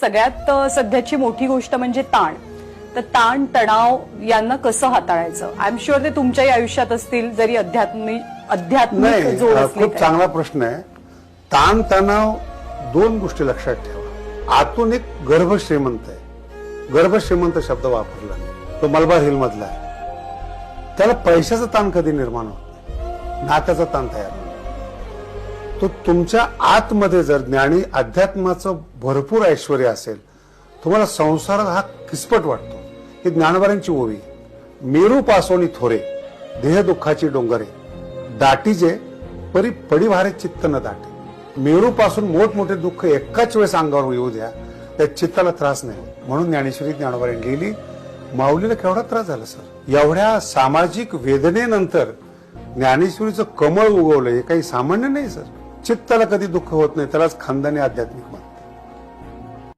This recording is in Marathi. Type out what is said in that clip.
सगळ्यात सध्याची मोठी गोष्ट म्हणजे ताण. तर ताण तणाव यांना कसं हाताळायचं? आय एम शुअर ते तुमच्याही आयुष्यात असतील जरी अध्यात्मिक अध्यात्मिक जोड असली खूप. चांगला प्रश्न आहे. ताण तणाव दोन गोष्टी लक्षात ठेवा. आतून एक गर्भ श्रीमंत आहे. गर्भ श्रीमंत शब्द वापरला नाही तो मलबार हिल मधला आहे. त्याला पैशाचा ताण कधी निर्माण होत नाही. नात्याचा ताण तयार तो तुमच्या आतमध्ये जर ज्ञानी अध्यात्माचं भरपूर ऐश्वर असेल तुम्हाला संसारात हा किसपट वाटतो. ही ज्ञानवारांची ओवी मेरू पासोनी थोरे देह दुःखाची डोंगरे दाटीजे परी पडिभारे चित्त न दाटे. मेरू पासून मोठमोठे दुःख एकाच वेळेस अंगावर येऊ द्या त्या चित्ताला त्रास नाही. म्हणून ज्ञानेश्वरी ज्ञानवारांनी लिहिली माऊलीला केवढा त्रास झाला सर? एवढ्या सामाजिक वेदनेनंतर ज्ञानेश्वरीचं कमळ उगवलं हे काही सामान्य नाही सर. चित्ताला कधी दुःख होत नाही त्यालाच खानदानी आध्यात्मिक म्हणतात.